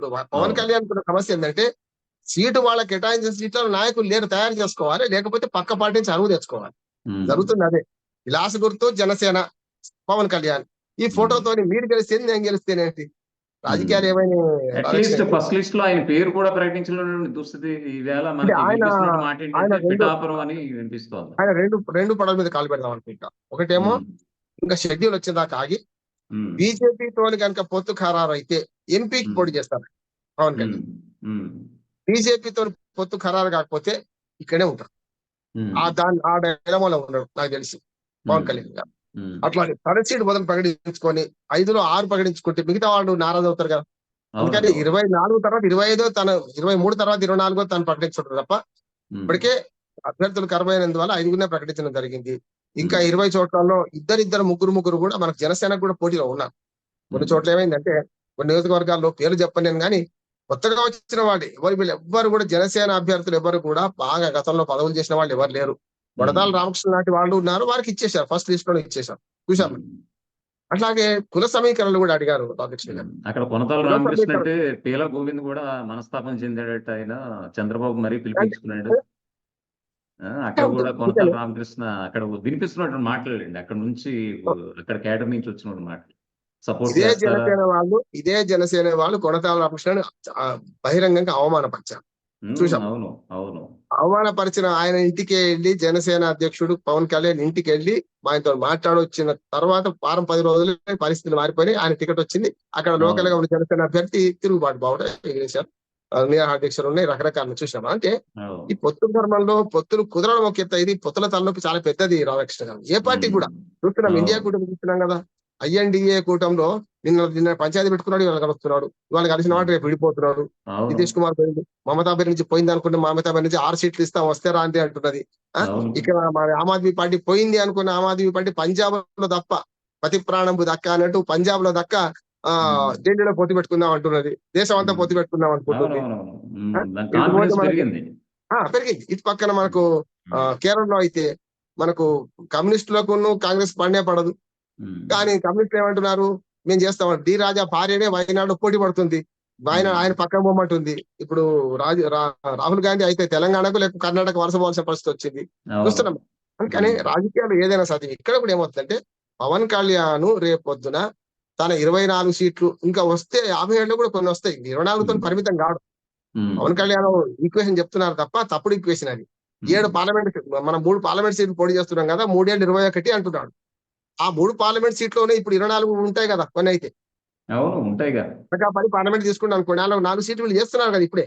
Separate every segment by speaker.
Speaker 1: ఇప్పుడు పవన్ కళ్యాణ్ కున్న సమస్య ఏంటంటే సీటు వాళ్ళకి కేటాయించిన సీట్లలో నాయకులు లేరు తయారు చేసుకోవాలి లేకపోతే పక్క పార్టీ నుంచి అరువు తెచ్చుకోవాలి. జరుగుతుంది అదే. విలాస గుర్తు జనసేన పవన్ కళ్యాణ్. ఈ ఫోటోతో మీరు గెలిస్తే నేను గెలిస్తేనేంటి రాజకీయాలు ఏమైనా
Speaker 2: ఫస్ట్ లిస్ట్లో ఆయన పేరు కూడా ప్రకటించలేని దుస్థితి
Speaker 1: ఆయన- రెండు- రెండు రెండు పడవ మీద కాలు పెడదాం అనుకుంటా. ఒకటేమో. ఇంకా షెడ్యూల్ వచ్చేదాకా ఆగి
Speaker 2: ఉమ్.
Speaker 1: బీజేపీ తోని కనుక పొత్తు ఖరారు అయితే ఎంపీకి. పోటీ చేస్తారు పవన్ కళ్యాణ్. బీజేపీతో పొత్తు ఖరారు కాకపోతే ఇక్కడే ఉంటారు. ఆ దాని ఆ డైలమాలో ఉన్నాడు నాకు తెలిసి పవన్ కళ్యాణ్ గారు. అట్లా సీట్ మొదలు ప్రకటించుకొని ఐదులో ఆరు ప్రకటించుకుంటే మిగతా వాళ్ళు నారాజు అవుతారు కదా. అందుకని ఇరవై నాలుగు తర్వాత ఇరవై ఐదో తన ఇరవై మూడు తర్వాత ఇరవై నాలుగో తను ప్రకటించుకుంటారు తప్ప. ఇప్పటికే అభ్యర్థులు కరువైనందువల్ల ఐదుగురినే ప్రకటించడం జరిగింది ఇంకా ఇరవై చోట్లలో ఇద్దరిద్దరు ముగ్గురు ముగ్గురు కూడా మనకు జనసేనకు కూడా పోటీలో ఉన్నారు కొన్ని చోట్ల ఏమైందంటే కొన్ని నియోజకవర్గాల్లో పేర్లు చెప్పలేను కానీ కొత్తగా వచ్చిన వాళ్ళు ఎవరు వీళ్ళు ఎవ్వరు కూడా జనసేన అభ్యర్థులు ఎవరు కూడా బాగా గతంలో పదవులు చేసిన వాళ్ళు ఎవరు లేరు. వడదాల రామకృష్ణ లాంటి వాళ్ళు ఉన్నారు వారికి ఇచ్చేశారు ఫస్ట్ లిస్ట్లో ఇచ్చేశారు. చూసాం అట్లాగే కుల సమీకరణలు కూడా అడిగారు రామకృష్ణ గారు.
Speaker 2: అక్కడ కొనతాల రామకృష్ణ అంటే పీల గోవింద్ కూడా మనస్తాపం చెందాడట ఆయన చంద్రబాబు మరీ పిలిపించుకున్నాడు. అక్కడ కూడా కొనతాల రామకృష్ణ అక్కడ వినిపిస్తున్నటువంటి మాట్లాడండి అక్కడ నుంచి అక్కడ కేడర్ నుంచి వచ్చినటువంటి మాటలు. సపోర్ట్
Speaker 1: ఇదే జనసేన వాళ్ళు ఇదే జనసేన వాళ్ళు కొనతాల రామకృష్ణ బహిరంగంగా అవమానపరిచారు. చూశాం.
Speaker 2: అవును అవును.
Speaker 1: అవమానపరిచిన ఆయన ఇంటికి వెళ్ళి జనసేన అధ్యక్షుడు పవన్ కళ్యాణ్ ఇంటికి వెళ్ళి ఆయనతో మాట్లాడొచ్చిన తర్వాత వారం పది రోజులు పరిస్థితులు మారిపోయి ఆయన టికెట్ వచ్చింది. అక్కడ లోకల్గా ఉన్న జనసేన అభ్యర్థి తిరుగుబాటు బావుట ఎగిరేశారు. ఉన్నాయి. రకరకాలను చూసాం అంటే. ఈ పొత్తు ధర్మంలో పొత్తులు కుదరడం ఒక ఎత్తు. ఇది పొత్తుల తలనొప్పి చాలా పెద్దది రాధాకృష్ణ గారు. ఏ పార్టీ కూడా చూస్తున్నాం. ఇండియా కూటమి చూస్తున్నాం కదా. ఐఎన్డిఏ కూటంలో నిన్న నిన్న పంచాయతీ పెట్టుకున్నాడు ఇవాళ కలుస్తున్నాడు. ఇవాళ కలిసిన వాడు రేపు విడిపోతున్నాడు. నితీష్ కుమార్ పోయింది. మమతా బెన్ నుంచి పోయింది అనుకుంటే మమతా బెన్ నుంచి ఆరు సీట్లు ఇస్తాం వస్తే రాంది అంటున్నది. ఇక్కడ మన ఆమ్ ఆద్మీ పార్టీ పోయింది అనుకున్న ఆమ్ ఆద్మీ పార్టీ పంజాబ్లో తప్ప పతి ప్రాణంబు దక్క అన్నట్టు పంజాబ్లో దక్క ఆ. ఢిల్లీలో పొత్తు పెట్టుకుందాం అంటున్నది. దేశం అంతా. పొత్తు పెట్టుకుందాం అనుకుంటుంది. ఇది
Speaker 2: పెరిగింది.
Speaker 1: ఇటు పక్కన మనకు కేరళలో అయితే మనకు కమ్యూనిస్టులకు కాంగ్రెస్ పడనే పడదు. కానీ కమ్యూనిస్టులు ఏమంటున్నారు? మేము చేస్తాం. డి రాజా భార్యనే వైనాడు పోటీ పడుతుంది. ఆయన. ఆయన పక్కన పోమంటుంది. ఇప్పుడు రాజు రాహుల్ గాంధీ అయితే తెలంగాణకు లేక కర్ణాటక వలస పోవాల్సిన పరిస్థితి వచ్చింది. చూస్తున్నాం. అందుకని
Speaker 2: Hmm.
Speaker 1: రాజకీయాలు ఏదైనా సరే ఇక్కడ కూడా ఏమవుతుందంటే పవన్ కళ్యాణ్ రేపు పొద్దున తన ఇరవై నాలుగు సీట్లు ఇంకా వస్తే యాభై ఏళ్ళు కూడా కొన్ని వస్తాయి. ఇరవై నాలుగుతో. పరిమితం కాదు. పవన్ కళ్యాణ్ ఈక్వేషన్ చెప్తున్నారు తప్ప తప్పుడు ఈక్వేషన్ అది. ఏడు పార్లమెంట్ మనం మూడు పార్లమెంట్ సీట్లు పోటీ చేస్తున్నాం కదా మూడేళ్ళు ఇరవై ఒకటి అంటున్నాడు. ఆ మూడు పార్లమెంట్ సీట్లోనే ఇప్పుడు ఇరవై నాలుగు ఉంటాయి కదా కొన్ని అయితే.
Speaker 2: అవును
Speaker 1: ఇంకా పది పార్లమెంట్ తీసుకుంటాం అనుకోండి నాలుగు నాలుగు సీట్లు వీళ్ళు చేస్తున్నారు కదా ఇప్పుడే.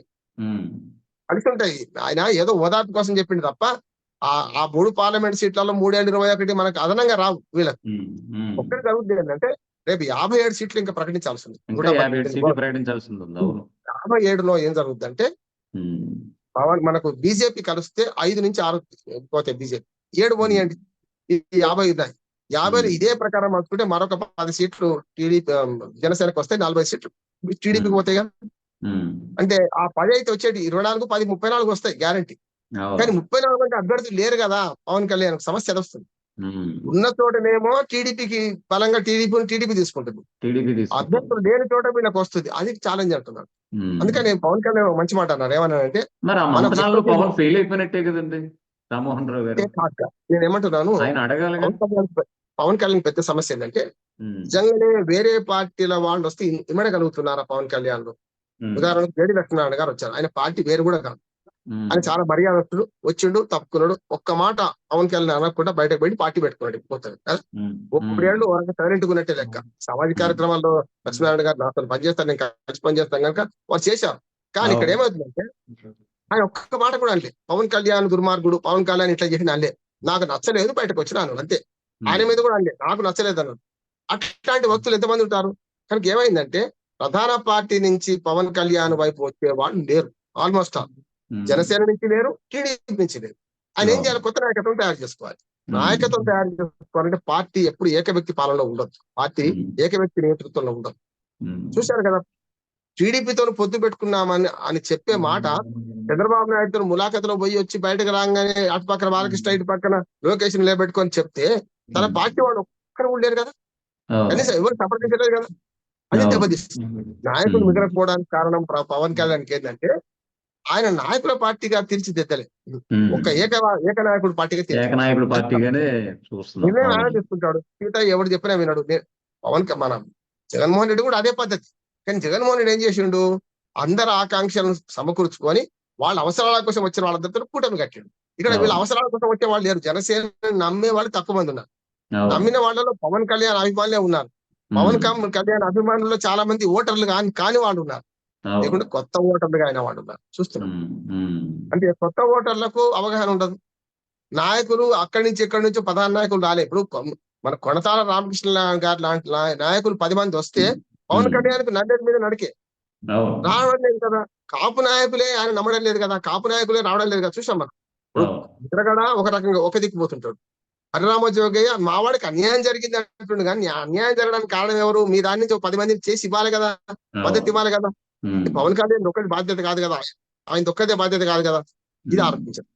Speaker 1: కలిసి ఉంటాయి. ఆయన ఏదో ఓదార్పు కోసం చెప్పింది తప్ప ఆ ఆ మూడు పార్లమెంట్ సీట్లలో మూడేళ్ళు ఇరవై ఒకటి మనకు అదనంగా రావు వీళ్ళకి. ఒక్కటి జరుగుతుంది ఏంటంటే రేపు యాభై ఏడు సీట్లు ఇంకా ప్రకటించాల్సి ఉంది
Speaker 2: యాభై
Speaker 1: ఏడులో ఏం
Speaker 2: ఉమ్.
Speaker 1: పవన్ మనకు బీజేపీ కలిస్తే ఐదు నుంచి ఆరు పోతాయి బీజేపీ. ఏడు పోనీయండి. ఈ యాభై ఉన్నాయి. యాభైలో
Speaker 2: Hmm.
Speaker 1: ఇదే ప్రకారం అనుకుంటే మరొక పది సీట్లు టీడీపీ జనసేనకు వస్తే నలభై సీట్లు టీడీపీకి. పోతాయి కదా. అంటే ఆ పది అయితే వచ్చేటి ఇరవై నాలుగు పది ముప్పై నాలుగు వస్తాయి గ్యారంటీ. కానీ ముప్పై నాలుగు అంటే అభ్యర్థులు లేరు కదా పవన్ కళ్యాణ్ సమస్య వస్తుంది. ఉన్న చోటనేమో టీడీపీకి బలంగా టీడీపీ టీడీపీ తీసుకుంటుంది. అభ్యర్థులు లేని చోట వీళ్ళకి వస్తుంది అది ఛాలెంజ్ అంటున్నారు
Speaker 2: ఉమ్.
Speaker 1: అందుకని పవన్ కళ్యాణ్ మంచి మాట అన్నారు చెప్పేది-
Speaker 2: పవన్ ఫెయిల్ అయిపోయినట్టే కదండి రామ్మోహన్ రావు గారు
Speaker 1: నేను ఏమంటున్నాను
Speaker 2: ఆయన అడగాలి
Speaker 1: పవన్ కళ్యాణ్ పెద్ద సమస్య ఏంటంటే. నిజంగానే వేరే పార్టీల వాళ్ళు వస్తే ఇమ్- ఇమ్మడగలుగుతున్నారా పవన్ కళ్యాణ్
Speaker 2: ఉమ్.
Speaker 1: ఉదాహరణకు జేడి లక్ష్మీనారాయణ గారు వచ్చారు. ఆయన పార్టీ వేరు కూడా కాదు. ఆయన చాలా మర్యాదస్తుడు వచ్చిండు తప్పుకున్నాడు. ఒక్క మాట పవన్ కళ్యాణ్ అనకుండా బయటకు పోయి పార్టీ పెట్టుకున్నాడు పోతాడు. కదా?
Speaker 2: ఉమ్.
Speaker 1: మూడేళ్ళు వరకు సైలెంట్ ఉన్నట్టే లెక్క. సామాజిక కార్యక్రమాల్లో లక్ష్మీనారాయణ గారు నాతో పనిచేస్తాను నేను కలిసి పనిచేస్తాను కనుక వారు చేశారు. కానీ ఇక్కడ. ఏమవుతుందంటే ఆయన ఒక్క మాట కూడా అనలే పవన్ కళ్యాణ్ దుర్మార్గుడు పవన్ కళ్యాణ్ ఇట్లా చేసిన అనలే నాకు నచ్చలేదు బయటకు వచ్చినాను అంతే. ఆయన మీద కూడా అనలే నాకు నచ్చలేదు అన్నాడు. అట్లాంటి వ్యక్తులు ఎంతమంది ఉంటారు? కనుక ఏమైందంటే ప్రధాన పార్టీ నుంచి పవన్ కళ్యాణ్ వైపు వచ్చే వాళ్ళు లేరు. Almost all. జనసేన నుంచి లేరు టీడీపీ నుంచి లేరు. ఆయన ఏం. చేయాలి? కొత్త నాయకత్వం తయారు చేసుకోవాలి. నాయకత్వం తయారు చేసుకోవాలంటే పార్టీ ఎప్పుడు ఏక వ్యక్తి పాలనలో ఉండదు. Party
Speaker 2: um.
Speaker 1: ఏక వ్యక్తి నేతృత్వంలో ఉండదు. చూశారు కదా టీడీపీతో పొత్తు పెట్టుకున్నామని అని చెప్పే మాట చంద్రబాబు నాయుడుతో ములాఖతులో పోయి వచ్చి బయటకు రాగానే అటు పక్కన బాలకృష్ణ ఇటు పక్కన లోకేష్ నిలబెట్టుకొని చెప్తే తన. పార్టీ వాళ్ళు ఒక్కరు ఉండలేరు కదా. కనీసం ఎవరు సంప్రదించలేదు కదా అది. దెబ్బతీస్తుంది నాయకులు. మిగలకపోవడానికి కారణం పవన్ కళ్యాణ్కి ఏంటంటే ఆయన నాయకుల పార్టీగా తీర్చిదిద్దలే. ఒక ఏక ఏక నాయకుడు పార్టీగా.
Speaker 2: ఏకనాయకుడు పార్టీగానే
Speaker 1: నిర్ణయం ఆయన. తీసుకుంటాడు సీత ఎవరు చెప్పినా వినడు నే- పవన్ మన జగన్మోహన్ రెడ్డి కూడా అదే పద్ధతి కానీ జగన్మోహన్ రెడ్డి ఏం చేసిండు అందరి ఆకాంక్షలను సమకూర్చుకొని వాళ్ళ అవసరాల కోసం వచ్చిన వాళ్ళందరితో కూటమి కట్టిండు ఇక్కడ. వీళ్ళ అవసరాల కోసం వచ్చే వాళ్ళు లేరు జనసేన నమ్మే వాళ్ళు తక్కువ మంది ఉన్నారు. నమ్మిన వాళ్ళలో పవన్ కళ్యాణ్ అభిమానులే ఉన్నారు పవన్ కళ్యాణ్ అభిమానుల్లో చాలా మంది ఓటర్లు కాని కాని వాళ్ళు ఉన్నారు. లేకుంటే కొత్త ఓటర్లుగా అయిన వాళ్ళు ఉన్నారు చూస్తున్నాం. అంటే కొత్త ఓటర్లకు అవగాహన ఉండదు నాయకులు అక్కడి నుంచి ఇక్కడి నుంచి పదహారు నాయకులు రాలే ఇప్పుడు మన కొనతాల రామకృష్ణ గారు లాంటి నాయకులు పది మంది వస్తే పవన్
Speaker 2: ఉమ్.
Speaker 1: కళ్యాణ్కి నడ్డేటి మీద నడికే. రావడం లేదు కదా. కాపు నాయకులే ఆయన నమ్మడం లేదు కదా. కాపు నాయకులే రావడం లేదు కదా. చూసాం మనం. ఇతరగడ ఒక రకంగా ఒక దిక్కు పోతుంటాడు. హరిరామ జోగయ్య మావాడికి అన్యాయం జరిగింది అంటుండు కానీ అన్యాయం జరగడానికి కారణం ఎవరు? మీ దాని నుంచి పది మందిని చేసి ఇవ్వాలి కదా. మద్దతు ఇవ్వాలి కదా. పవన్ కళ్యాణ్ ఒక్కటి బాధ్యత కాదు కదా. ఆయన ఒక్కదే బాధ్యత కాదు కదా. ఇది. ఆలోచించారు